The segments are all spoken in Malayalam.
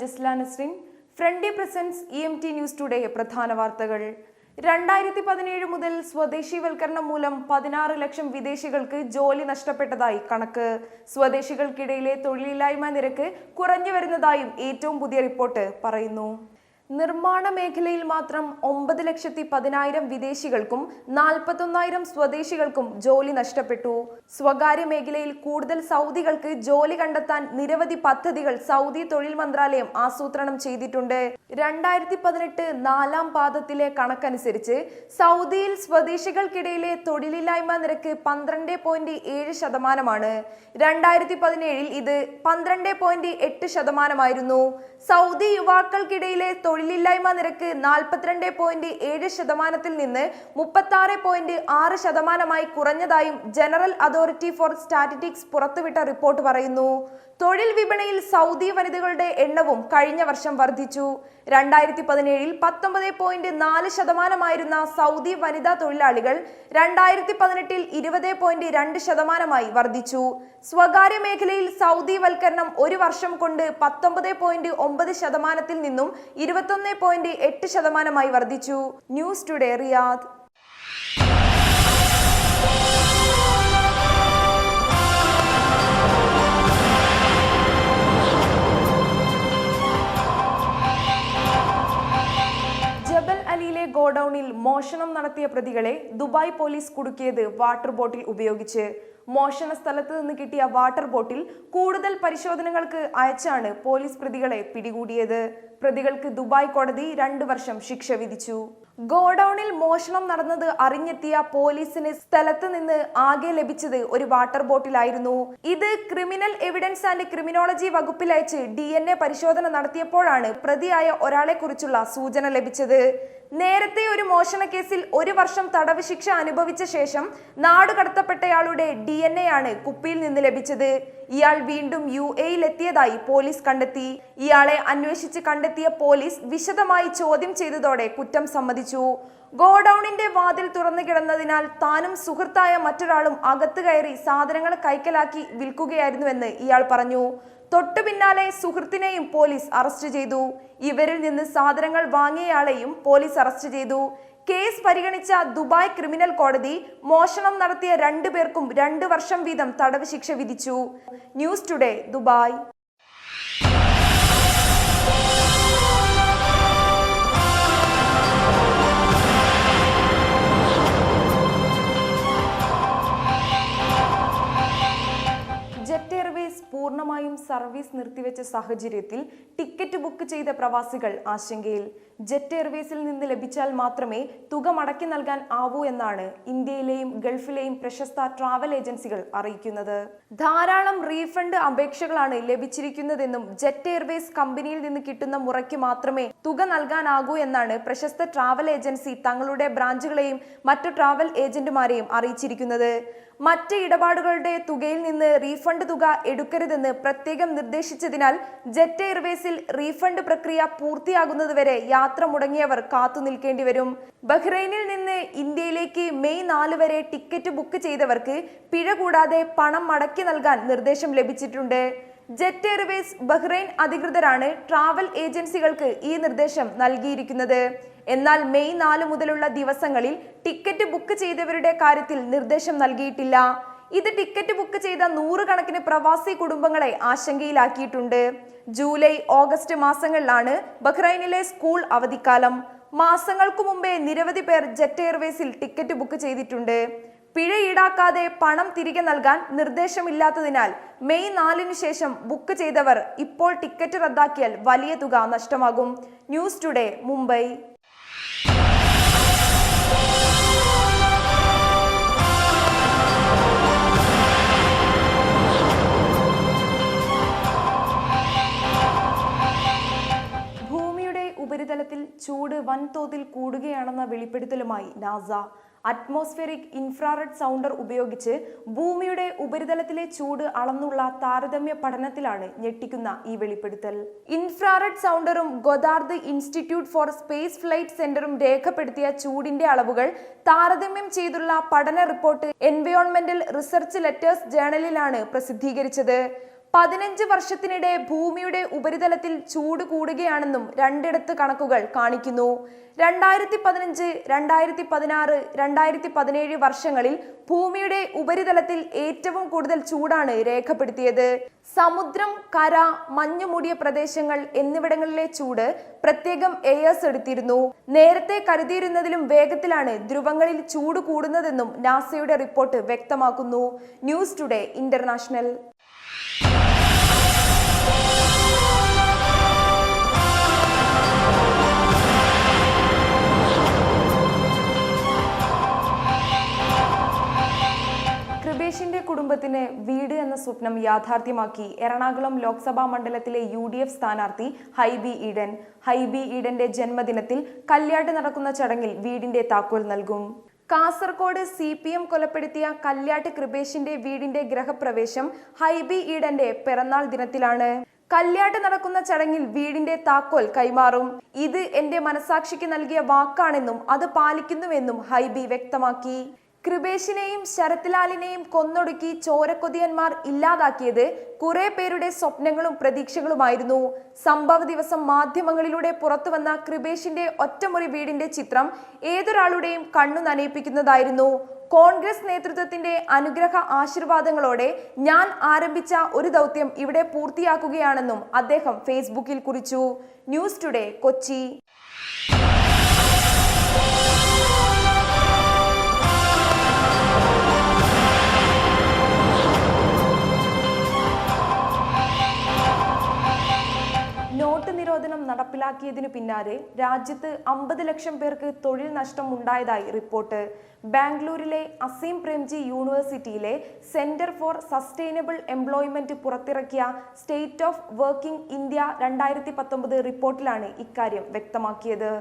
Jasla Nasrin ഫ്രണ്ടി presents E M T news today പ്രധാന വാർത്തകൾ. രണ്ടായിരത്തി പതിനേഴ് മുതൽ സ്വദേശിവൽക്കരണം മൂലം പതിനാറ് ലക്ഷം വിദേശികൾക്ക് ജോലി നഷ്ടപ്പെട്ടതായി കണക്ക്. സ്വദേശികൾക്കിടയിലെ തൊഴിലില്ലായ്മ നിരക്ക് കുറഞ്ഞു വരുന്നതായും ഏറ്റവും പുതിയ റിപ്പോർട്ട് പറയുന്നു. നിർമ്മാണ മേഖലയിൽ മാത്രം ഒമ്പത് ലക്ഷത്തി പതിനായിരം വിദേശികൾക്കും നാൽപ്പത്തൊന്നായിരം സ്വദേശികൾക്കും ജോലി നഷ്ടപ്പെട്ടു. സ്വകാര്യ മേഖലയിൽ കൂടുതൽ സൗദികൾക്ക് ജോലി കണ്ടെത്താൻ നിരവധി പദ്ധതികൾ സൗദി തൊഴിൽ മന്ത്രാലയം ആസൂത്രണം ചെയ്തിട്ടുണ്ട്. രണ്ടായിരത്തി പതിനെട്ട് നാലാം പാദത്തിലെ കണക്കനുസരിച്ച് സൗദിയിൽ സ്വദേശികൾക്കിടയിലെ തൊഴിലില്ലായ്മ നിരക്ക് പന്ത്രണ്ട് പോയിന്റ് ഏഴ് ശതമാനമാണ്. രണ്ടായിരത്തി പതിനേഴിൽ ഇത് പന്ത്രണ്ട് പോയിന്റ് എട്ട് ശതമാനമായിരുന്നു. സൗദി യുവാക്കൾക്കിടയിലെ തൊഴിലില്ലായ്മ നിരക്ക് നാൽപ്പത്തിരണ്ട് പോയിന്റ് ഏഴ് ശതമാനത്തിൽ നിന്ന് മുപ്പത്തി ആറ് പോയിന്റ് ആറ് ശതമാനമായി കുറഞ്ഞതായും ജനറൽ അതോറിറ്റി ഫോർ സ്റ്റാറ്റിസ്റ്റിക്സ് പുറത്തുവിട്ട റിപ്പോർട്ട് പറയുന്നു. തൊഴിൽ വിപണിയിൽ സൗദി വനിതകളുടെ എണ്ണവും കഴിഞ്ഞ വർഷം വർദ്ധിച്ചു. രണ്ടായിരത്തി പതിനേഴിൽ പത്തൊമ്പത് പോയിന്റ് നാല് ശതമാനമായിരുന്ന സൗദി വനിതാ തൊഴിലാളികൾ രണ്ടായിരത്തി പതിനെട്ടിൽ ഇരുപത് പോയിന്റ് രണ്ട് ശതമാനമായി വർദ്ധിച്ചു. സ്വകാര്യ മേഖലയിൽ സൗദി വൽക്കരണം ഒരു വർഷം കൊണ്ട് പത്തൊമ്പത് പോയിന്റ് ഒമ്പത് ശതമാനത്തിൽ നിന്നും ഇരുപത്തൊന്ന് പോയിന്റ് എട്ട് ശതമാനമായി വർദ്ധിച്ചു. News today Riyadh. ഗോഡൌണിൽ മോഷണം നടത്തിയ പ്രതികളെ ദുബായ് പോലീസ് കുടുക്കിയത് വാട്ടർ ബോട്ടിൽ ഉപയോഗിച്ച്. മോഷണ സ്ഥലത്ത് നിന്ന് കിട്ടിയ വാട്ടർ ബോട്ടിൽ കൂടുതൽ പരിശോധനകൾക്ക് അയച്ചാണ് പോലീസ് പ്രതികളെ പിടികൂടിയത്. പ്രതികൾക്ക് ദുബായ് കോടതി രണ്ടു വർഷം ശിക്ഷ വിധിച്ചു. ഗോഡൌണിൽ മോഷണം നടന്നത് അറിഞ്ഞെത്തിയ പോലീസിന് സ്ഥലത്ത് നിന്ന് ആകെ ലഭിച്ചത് ഒരു വാട്ടർ ബോട്ടിലായിരുന്നു. ഇത് ക്രിമിനൽ എവിഡൻസ് ആൻഡ് ക്രിമിനോളജി വകുപ്പിൽ അയച്ച് ഡി പരിശോധന നടത്തിയപ്പോഴാണ് പ്രതിയായ ഒരാളെ കുറിച്ചുള്ള സൂചന ലഭിച്ചത്. നേരത്തെ ഒരു മോഷണ കേസിൽ ഒരു വർഷം തടവ് ശിക്ഷ അനുഭവിച്ച ശേഷം നാട് കടത്തപ്പെട്ടയാളുടെ ഡി എൻ എ ആണ് കുപ്പിയിൽ നിന്ന് ലഭിച്ചത്. ഇയാൾ വീണ്ടും യു എയിൽ എത്തിയതായി പോലീസ് കണ്ടെത്തി. ഇയാളെ അന്വേഷിച്ച് കണ്ടെത്തിയ പോലീസ് വിശദമായി ചോദ്യം ചെയ്തതോടെ കുറ്റം സമ്മതിച്ചു. ഗോഡൌണിന്റെ വാതിൽ തുറന്നു കിടന്നതിനാൽ താനും സുഹൃത്തായ മറ്റൊരാളും അകത്ത് കയറി സാധനങ്ങൾ കൈക്കലാക്കി വിൽക്കുകയായിരുന്നുവെന്ന് ഇയാൾ പറഞ്ഞു. തൊട്ടു പിന്നാലെ സുഹൃത്തിനെയും പോലീസ് അറസ്റ്റ് ചെയ്തു. ഇവരിൽ നിന്ന് സാധനങ്ങൾ വാങ്ങിയയാളെയും പോലീസ് അറസ്റ്റ് ചെയ്തു. കേസ് പരിഗണിച്ച ദുബായ് ക്രിമിനൽ കോടതി മോഷണം നടത്തിയ രണ്ടു പേർക്കും രണ്ട് വർഷം വീതം തടവ് ശിക്ഷ വിധിച്ചു. News today Dubai. പൂർണമായും സർവീസ് നിർത്തിവെച്ച സാഹചര്യത്തിൽ ടിക്കറ്റ് ബുക്ക് ചെയ്ത പ്രവാസികൾ ആശങ്കയിൽ. ജെറ്റ് എയർവേസിൽ നിന്ന് ലഭിച്ചാൽ മാത്രമേ തുക മടക്കി നൽകാൻ ആവൂ എന്നാണ് ഇന്ത്യയിലെയും ഗൾഫിലെയും പ്രശസ്ത ട്രാവൽ ഏജൻസികൾ അറിയിക്കുന്നത്. ധാരാളം റീഫണ്ട് അപേക്ഷകളാണ് ലഭിച്ചിരിക്കുന്നതെന്നും ജെറ്റ് എയർവേസ് കമ്പനിയിൽ നിന്ന് കിട്ടുന്ന മുറയ്ക്ക് മാത്രമേ തുക നൽകാനാകൂ എന്നാണ് പ്രശസ്ത ട്രാവൽ ഏജൻസി തങ്ങളുടെ ബ്രാഞ്ചുകളെയും മറ്റു ട്രാവൽ ഏജന്റുമാരെയും അറിയിച്ചിരിക്കുന്നത്. മറ്റ് ഇടപാടുകളുടെ തുകയിൽ നിന്ന് റീഫണ്ട് തുക എടുക്കരുതെന്ന് പ്രത്യേകം നിർദ്ദേശിച്ചതിനാൽ ജെറ്റ് എയർവേസിൽ റീഫണ്ട് പ്രക്രിയ പൂർത്തിയാകുന്നതുവരെ യാത്ര മുടങ്ങിയവർ കാത്തു നിൽക്കേണ്ടി വരും. ബഹ്റൈനിൽ നിന്ന് ഇന്ത്യയിലേക്ക് മെയ് നാല് വരെ ടിക്കറ്റ് ബുക്ക് ചെയ്തവർക്ക് പിഴ കൂടാതെ പണം മടക്കി നൽകാൻ നിർദ്ദേശം ലഭിച്ചിട്ടുണ്ട്. ജെറ്റ് എയർവേസ് ബഹ്റൈൻ അധികൃതരാണ് ട്രാവൽ ഏജൻസികൾക്ക് ഈ നിർദ്ദേശം നൽകിയിരിക്കുന്നത്. എന്നാൽ മെയ് നാല് മുതലുള്ള ദിവസങ്ങളിൽ ടിക്കറ്റ് ബുക്ക് ചെയ്തവരുടെ കാര്യത്തിൽ നിർദ്ദേശം നൽകിയിട്ടില്ല. ഇത് ടിക്കറ്റ് ബുക്ക് ചെയ്ത നൂറുകണക്കിന് പ്രവാസി കുടുംബങ്ങളെ ആശങ്കയിലാക്കിയിട്ടുണ്ട്. ജൂലൈ ഓഗസ്റ്റ് മാസങ്ങളിലാണ് ബഹ്റൈനിലെ സ്കൂൾ അവധിക്കാലം. മാസങ്ങൾക്കു മുമ്പേ നിരവധി പേർ ജെറ്റ് എയർവേസിൽ ടിക്കറ്റ് ബുക്ക് ചെയ്തിട്ടുണ്ട്. പിഴ ഈടാക്കാതെ പണം തിരികെ നൽകാൻ നിർദ്ദേശമില്ലാത്തതിനാൽ മെയ് നാലിനു ശേഷം ബുക്ക് ചെയ്തവർ ഇപ്പോൾ ടിക്കറ്റ് റദ്ദാക്കിയാൽ വലിയ തുക നഷ്ടമാകും. News today Mumbai. ഉപരിതലത്തിൽ ചൂട് വൻതോതിൽ കൂടുകയാണെന്ന വെളിപ്പെടുത്തലുമായി നാസ. അറ്റ്മോസ്ഫിയറിക് ഇൻഫ്രാറെഡ് സൗണ്ടർ ഉപയോഗിച്ച് ഭൂമിയുടെ ഉപരിതലത്തിലെ ചൂട് അളന്നുള്ള താരതമ്യ പഠനത്തിലാണ് ഞെട്ടിക്കുന്ന ഈ വെളിപ്പെടുത്തൽ. Infrared സൗണ്ടറും Goddard institute for space flight സെന്ററും രേഖപ്പെടുത്തിയ ചൂടിന്റെ അളവുകൾ താരതമ്യം ചെയ്തുള്ള പഠന റിപ്പോർട്ട് എൻവയോൺമെന്റൽ റിസർച്ച് ലെറ്റേഴ്സ് ജേണലിലാണ് പ്രസിദ്ധീകരിച്ചത്. പതിനഞ്ച് വർഷത്തിനിടെ ഭൂമിയുടെ ഉപരിതലത്തിൽ ചൂട് കൂടുകയാണെന്നും രണ്ടിടത്ത് കണക്കുകൾ കാണിക്കുന്നു. രണ്ടായിരത്തി പതിനഞ്ച് രണ്ടായിരത്തി പതിനാറ് രണ്ടായിരത്തി പതിനേഴ് വർഷങ്ങളിൽ ഭൂമിയുടെ ഉപരിതലത്തിൽ ഏറ്റവും കൂടുതൽ ചൂടാണ് രേഖപ്പെടുത്തിയത്. സമുദ്രം കര മഞ്ഞുമൂടിയ പ്രദേശങ്ങൾ എന്നിവിടങ്ങളിലെ ചൂട് പ്രത്യേകം എയേഴ്സ് എടുത്തിരുന്നു. നേരത്തെ കരുതിയിരുന്നതിലും വേഗത്തിലാണ് ധ്രുവങ്ങളിൽ ചൂട് കൂടുന്നതെന്നും നാസയുടെ റിപ്പോർട്ട് വ്യക്തമാക്കുന്നു. News today international. കൃപേഷിന്റെ കുടുംബത്തിന് വീട് എന്ന സ്വപ്നം യാഥാർത്ഥ്യമാക്കി എറണാകുളം ലോക്സഭാ മണ്ഡലത്തിലെ യു ഡി എഫ് സ്ഥാനാർത്ഥി ഹൈബി ഈഡൻ. ഹൈബി ഈഡന്റെ ജന്മദിനത്തിൽ കല്യാട്ട് നടക്കുന്ന ചടങ്ങിൽ വീടിന്റെ താക്കോൽ നൽകും. കാസർകോട് സി പി എം കൊലപ്പെടുത്തിയ കല്യാട്ട് കൃപേഷിന്റെ വീടിന്റെ ഗ്രഹപ്രവേശം ഹൈബി ഈഡന്റെ പിറന്നാൾ ദിനത്തിലാണ്. കല്യാട്ട് നടക്കുന്ന ചടങ്ങിൽ വീടിന്റെ താക്കോൽ കൈമാറും. ഇത് എന്റെ മനസാക്ഷിക്ക് നൽകിയ വാക്കാണെന്നും അത് പാലിക്കുന്നുവെന്നും ഹൈബി വ്യക്തമാക്കി. കൃപേഷിനെയും ശരത്ലാലിനെയും കൊന്നൊടുക്കി ചോരക്കൊതിയന്മാർ ഇല്ലാതാക്കിയത് കുറെ പേരുടെ സ്വപ്നങ്ങളും പ്രതീക്ഷകളുമായിരുന്നു. സംഭവ ദിവസം മാധ്യമങ്ങളിലൂടെ പുറത്തുവന്ന കൃപേഷിന്റെ ഒറ്റമുറി വീടിന്റെ ചിത്രം ഏതൊരാളുടെയും കണ്ണു നനയിപ്പിക്കുന്നതായിരുന്നു. കോൺഗ്രസ് നേതൃത്വത്തിന്റെ അനുഗ്രഹ ആശീർവാദങ്ങളോടെ ഞാൻ ആരംഭിച്ച ഒരു ദൗത്യം ഇവിടെ പൂർത്തിയാക്കുകയാണെന്നും അദ്ദേഹം ഫേസ്ബുക്കിൽ കുറിച്ചു. News today Kochi. നിരോധനം നടപ്പിലാക്കിയതിനു പിന്നാലെ രാജ്യത്ത് അമ്പത് ലക്ഷം പേർക്ക് തൊഴിൽ നഷ്ടം ഉണ്ടായതായി റിപ്പോർട്ട്. ബാംഗ്ലൂരിലെ അസീം പ്രേംജി യൂണിവേഴ്സിറ്റിയിലെ സെന്റർ ഫോർ സസ്റ്റൈനബിൾ എംപ്ലോയ്മെന്റ് പുറത്തിറക്കിയ സ്റ്റേറ്റ് ഓഫ് വർക്കിംഗ് ഇന്ത്യ രണ്ടായിരത്തി പത്തൊമ്പത് റിപ്പോർട്ടിലാണ് ഇക്കാര്യം വ്യക്തമാക്കിയത്.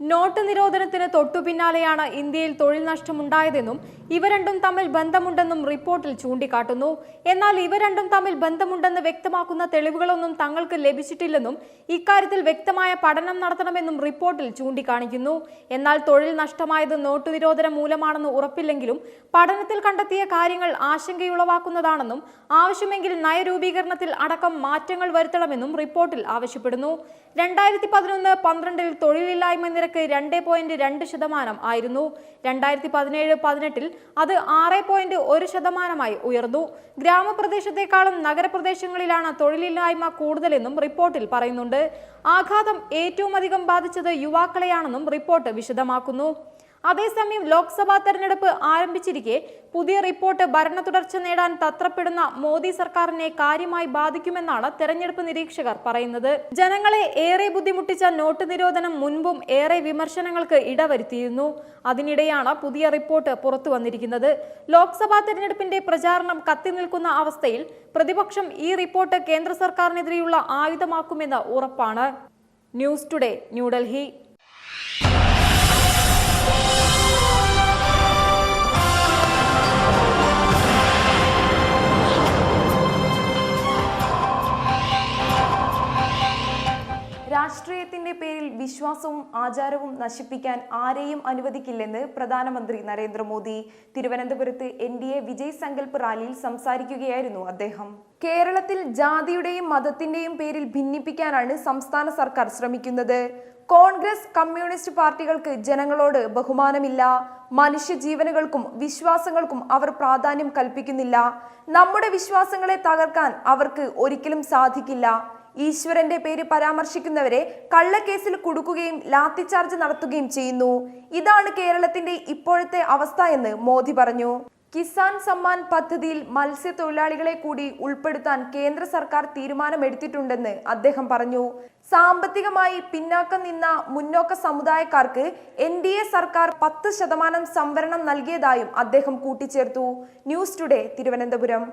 നോട്ട് നിരോധനത്തിന് തൊട്ടു പിന്നാലെയാണ് ഇന്ത്യയിൽ തൊഴിൽ നഷ്ടമുണ്ടായതെന്നും ഇവ രണ്ടും തമ്മിൽ ബന്ധമുണ്ടെന്നും റിപ്പോർട്ടിൽ ചൂണ്ടിക്കാട്ടുന്നു. എന്നാൽ ഇവ രണ്ടും തമ്മിൽ ബന്ധമുണ്ടെന്ന് വ്യക്തമാക്കുന്ന തെളിവുകളൊന്നും തങ്ങൾക്ക് ലഭിച്ചിട്ടില്ലെന്നും ഇക്കാര്യത്തിൽ വ്യക്തമായ പഠനം നടത്തണമെന്നും റിപ്പോർട്ടിൽ ചൂണ്ടിക്കാണിക്കുന്നു. എന്നാൽ തൊഴിൽ നഷ്ടമായത് നോട്ട് നിരോധനം മൂലമാണെന്ന് ഉറപ്പില്ലെങ്കിലും പഠനത്തിൽ കണ്ടെത്തിയ കാര്യങ്ങൾ ആശങ്കയുളവാക്കുന്നതാണെന്നും ആവശ്യമെങ്കിൽ നയരൂപീകരണത്തിൽ അടക്കം മാറ്റങ്ങൾ വരുത്തണമെന്നും റിപ്പോർട്ടിൽ ആവശ്യപ്പെടുന്നു. രണ്ടായിരത്തി പതിനൊന്ന് പന്ത്രണ്ടിൽ തൊഴിലില്ലായ്മ നിരക്ക് രണ്ട് പോയിന്റ് രണ്ട് ശതമാനം ആയിരുന്നു. രണ്ടായിരത്തി പതിനേഴ് പതിനെട്ടിൽ അത് ആറ് പോയിന്റ് ഒരു ശതമാനമായി ഉയർന്നു. ഗ്രാമപ്രദേശത്തെക്കാളും നഗരപ്രദേശങ്ങളിലാണ് തൊഴിലില്ലായ്മ കൂടുതലെന്നും റിപ്പോർട്ടിൽ പറയുന്നുണ്ട്. ആഘാതം ഏറ്റവും അധികം ബാധിച്ചത് യുവാക്കളെയാണെന്നും റിപ്പോർട്ട് വിശദമാക്കുന്നു. അതേസമയം ലോക്സഭാ തെരഞ്ഞെടുപ്പ് ആരംഭിച്ചിരിക്കെ പുതിയ റിപ്പോർട്ട് ഭരണ തുടർച്ച നേടാൻ തത്രപ്പെടുന്ന മോദി സർക്കാരിനെ കാര്യമായി ബാധിക്കുമെന്നാണ് തെരഞ്ഞെടുപ്പ് നിരീക്ഷകർ പറയുന്നത്. ജനങ്ങളെ ഏറെ ബുദ്ധിമുട്ടിച്ച നോട്ട് നിരോധനം മുൻപും ഏറെ വിമർശനങ്ങൾക്ക് ഇടവരുത്തിയിരുന്നു. അതിനിടെയാണ് പുതിയ റിപ്പോർട്ട് പുറത്തു വന്നിരിക്കുന്നത്. ലോക്സഭാ തെരഞ്ഞെടുപ്പിന്റെ പ്രചാരണം കത്തി നിൽക്കുന്ന അവസ്ഥയിൽ പ്രതിപക്ഷം ഈ റിപ്പോർട്ട് കേന്ദ്ര സർക്കാരിനെതിരെയുള്ള ആയുധമാക്കുമെന്ന് ഉറപ്പാണ്. News today New Delhi. രാഷ്ട്രീയത്തിന്റെ പേരിൽ വിശ്വാസവും ആചാരവും നശിപ്പിക്കാൻ ആരെയും അനുവദിക്കില്ലെന്ന് പ്രധാനമന്ത്രി നരേന്ദ്രമോദി. തിരുവനന്തപുരത്ത് N D A Vijay Sankalp റാലിയിൽ സംസാരിക്കുകയായിരുന്നു അദ്ദേഹം. കേരളത്തിൽ ജാതിയുടെയും മതത്തിന്റെയും പേരിൽ ഭിന്നിപ്പിക്കാനാണ് സംസ്ഥാന സർക്കാർ ശ്രമിക്കുന്നത്. കോൺഗ്രസ് കമ്മ്യൂണിസ്റ്റ് പാർട്ടികൾക്ക് ജനങ്ങളോട് ബഹുമാനമില്ല. മനുഷ്യ ജീവനുകൾക്കും വിശ്വാസങ്ങൾക്കും അവർ പ്രാധാന്യം കൽപ്പിക്കുന്നില്ല. നമ്മുടെ വിശ്വാസങ്ങളെ തകർക്കാൻ അവർക്ക് ഒരിക്കലും സാധിക്കില്ല. ഈശ്വരന്റെ പേര് പരാമർശിക്കുന്നവരെ കള്ളക്കേസിൽ കുടുക്കുകയും ലാത്തിചാർജ് നടത്തുകയും ചെയ്യുന്നു. ഇതാണ് കേരളത്തിന്റെ ഇപ്പോഴത്തെ അവസ്ഥ എന്ന് മോദി പറഞ്ഞു. കിസാൻ സമ്മാൻ പദ്ധതിയിൽ മത്സ്യത്തൊഴിലാളികളെ കൂടി ഉൾപ്പെടുത്താൻ കേന്ദ്ര സർക്കാർ തീരുമാനമെടുത്തിട്ടുണ്ടെന്ന് അദ്ദേഹം പറഞ്ഞു. സാമ്പത്തികമായി പിന്നാക്കം നിന്ന മുന്നോക്ക സമുദായക്കാർക്ക് എൻ ഡി എ സർക്കാർ പത്ത് ശതമാനം സംവരണം നൽകിയതായും അദ്ദേഹം കൂട്ടിച്ചേർത്തു. News today Thiruvananthapuram.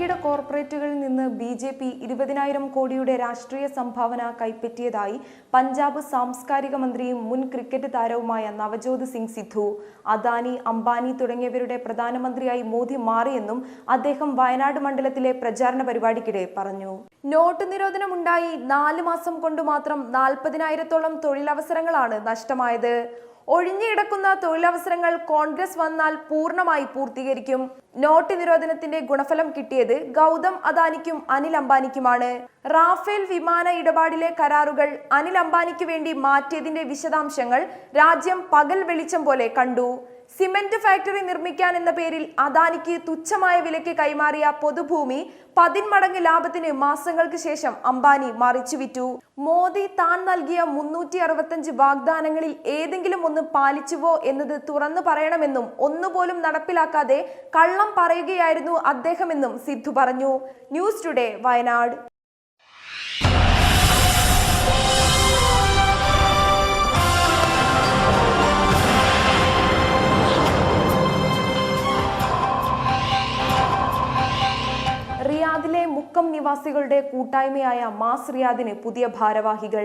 വൻകിട കോർപ്പറേറ്റ് കോർപ്പറേറ്റുകളിൽ നിന്ന് ബി ജെ പി ഇരുപതിനായിരം കോടിയുടെ രാഷ്ട്രീയ സംഭാവന കൈപ്പറ്റിയതായി പഞ്ചാബ് സാംസ്കാരിക മന്ത്രിയും മുൻ ക്രിക്കറ്റ് താരവുമായ നവജോത് സിംഗ് സിദ്ധു അദാനി അംബാനി തുടങ്ങിയവരുടെ പ്രധാനമന്ത്രിയായി മോദി മാറിയെന്നും അദ്ദേഹം വയനാട് മണ്ഡലത്തിലെ പ്രചാരണ പരിപാടിക്കിടെ പറഞ്ഞു. നോട്ട് നിരോധനമുണ്ടായി നാല് മാസം കൊണ്ട് മാത്രം നാൽപ്പതിനായിരത്തോളം തൊഴിലവസരങ്ങളാണ് നഷ്ടമായത്. ഒഴിഞ്ഞുകിടക്കുന്ന തൊഴിലവസരങ്ങൾ കോൺഗ്രസ് വന്നാൽ പൂർണമായി പൂർത്തീകരിക്കും. നോട്ട് നിരോധനത്തിന്റെ ഗുണഫലം കിട്ടിയത് ഗൗതം അദാനിക്കും അനിൽ അംബാനിക്കുമാണ്. റാഫേൽ വിമാന ഇടപാടിലെ കരാറുകൾ അനിൽ അംബാനിക്ക് വേണ്ടി മാറ്റിയതിന്റെ വിശദാംശങ്ങൾ രാജ്യം പകൽ വെളിച്ചം പോലെ കണ്ടു. സിമന്റ് ഫാക്ടറി നിർമ്മിക്കാൻ എന്ന പേരിൽ അദാനിക്ക് തുച്ഛമായ വിലയ്ക്ക് കൈമാറിയ പൊതുഭൂമി പതിന്മടങ്ങ് ലാഭത്തിന് മാസങ്ങൾക്ക് ശേഷം അംബാനി മറിച്ചു വിറ്റു മോദി താൻ നൽകിയ മുന്നൂറ്റി അറുപത്തഞ്ച് വാഗ്ദാനങ്ങളിൽ ഏതെങ്കിലും ഒന്ന് പാലിച്ചുവോ എന്നത് തുറന്നു പറയണമെന്നും ഒന്നുപോലും നടപ്പിലാക്കാതെ കള്ളം പറയുകയായിരുന്നു അദ്ദേഹമെന്നും സിദ്ധു പറഞ്ഞു. News today Wayanad. മുക്കം നിവാസികളുടെ കൂട്ടായ്മയായ മാസ് റിയാദിന് പുതിയ ഭാരവാഹികൾ.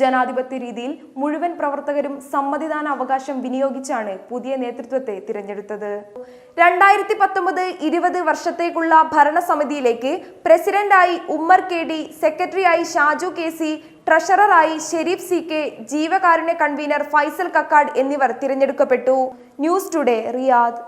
ജനാധിപത്യ രീതിയിൽ മുഴുവൻ പ്രവർത്തകരും സമ്മതിദാന അവകാശം വിനിയോഗിച്ചാണ് പുതിയ നേതൃത്വത്തെ തിരഞ്ഞെടുത്തത്. രണ്ടായിരത്തി പത്തൊമ്പത് ഇരുപത് വർഷത്തേക്കുള്ള ഭരണസമിതിയിലേക്ക് പ്രസിഡന്റായി ഉമ്മർ കെ ഡി സെക്രട്ടറിയായി ഷാജു കെ സി ട്രഷററായി ഷെരീഫ് സി കെ ജീവകാരുണ്യ കൺവീനർ ഫൈസൽ കക്കാഡ് എന്നിവർ തിരഞ്ഞെടുക്കപ്പെട്ടു. News today Riyadh.